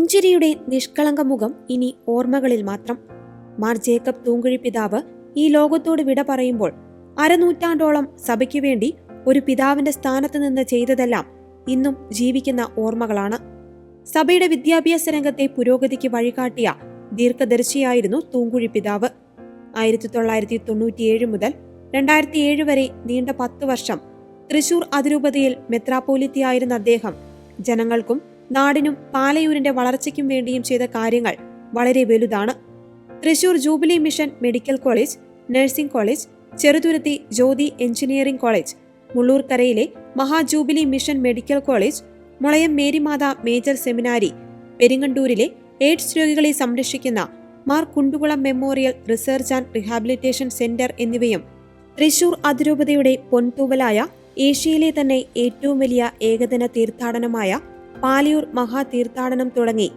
പുഞ്ചിരിയുടെ നിഷ്കളങ്ക മുഖം ഇനി ഓർമ്മകളിൽ മാത്രം. മാർ ജേക്കബ് തൂങ്കുഴി പിതാവ് ഈ ലോകത്തോട് വിട പറയുമ്പോൾ അരനൂറ്റാണ്ടോളം സഭയ്ക്ക് വേണ്ടി ഒരു പിതാവിന്റെ സ്ഥാനത്ത് നിന്ന് ചെയ്തതെല്ലാം ഇന്നും ജീവിക്കുന്ന ഓർമ്മകളാണ്. സഭയുടെ വിദ്യാഭ്യാസ രംഗത്തെ പുരോഗതിക്ക് വഴികാട്ടിയ ദീർഘദർശിയായിരുന്നു തൂങ്കുഴി പിതാവ്. ആയിരത്തി തൊള്ളായിരത്തി തൊണ്ണൂറ്റിയേഴ് മുതൽ രണ്ടായിരത്തി ഏഴ് വരെ നീണ്ട പത്ത് വർഷം തൃശൂർ അതിരൂപതയിൽ മെത്രാപ്പോലിത്തിയായിരുന്ന അദ്ദേഹം ജനങ്ങൾക്കും നാടിനും പാലയൂരിന്റെ വളർച്ചയ്ക്കും വേണ്ടിയും ചെയ്ത കാര്യങ്ങൾ വളരെ വലുതാണ്. Thrissur jubilee mission medical college nursing college Cheruthuruthy Jyothi engineering college മുള്ളൂർക്കരയിലെ മഹാജൂബിലി mission medical college Mulayam Marymatha major seminary പെരിങ്ങണ്ടൂരിലെ AIDS രോഗികളെ സംരക്ഷിക്കുന്ന Mar Kundukulam memorial research and rehabilitation centre എന്നിവയും തൃശൂർ അതിരൂപതയുടെ പൊൻതൂവലായ ഏഷ്യയിലെ തന്നെ ഏറ്റവും വലിയ ഏകദിന തീർത്ഥാടനമായ പാലയൂർ മഹാതീർത്ഥാടനം തുടങ്ങി.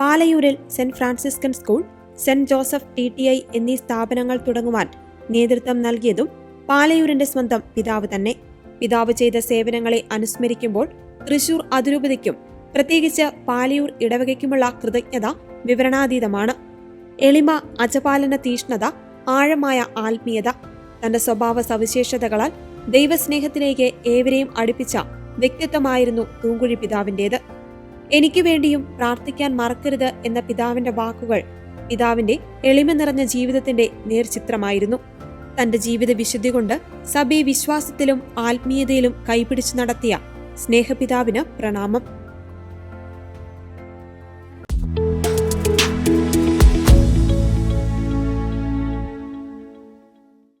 പാലയൂരിൽ saint Franciscan school saint Joseph T T I എന്നീ സ്ഥാപനങ്ങൾ തുടങ്ങുവാൻ നേതൃത്വം നൽകിയതും പാലയൂരിന്റെ സ്വന്തം പിതാവ് തന്നെ. പിതാവ് ചെയ്ത സേവനങ്ങളെ അനുസ്മരിക്കുമ്പോൾ തൃശൂർ അതിരൂപതയ്ക്കും പ്രത്യേകിച്ച് പാലയൂർ ഇടവകയ്ക്കുമുള്ള കൃതജ്ഞത വിവരണാതീതമാണ്. എളിമ അജപാലന തീഷ്ണത ആഴമായ ആത്മീയത തന്റെ സ്വഭാവ സവിശേഷതകളാൽ ദൈവസ്നേഹത്തിലേക്ക് ഏവരെയും അടുപ്പിച്ച വ്യക്തിത്വമായിരുന്നു തൂങ്കുഴി പിതാവിന്റേത്. എനിക്ക് വേണ്ടിയും പ്രാർത്ഥിക്കാൻ മറക്കരുത് എന്ന പിതാവിന്റെ വാക്കുകൾ പിതാവിന്റെ എളിമ നിറഞ്ഞ ജീവിതത്തിന്റെ നേർചിത്രമായിരുന്നു. തന്റെ ജീവിത വിശുദ്ധി കൊണ്ട് സഭയെ വിശ്വാസത്തിലും ആത്മീയതയിലും കൈപിടിച്ചു നടത്തിയ സ്നേഹപിതാവിന് പ്രണാമം.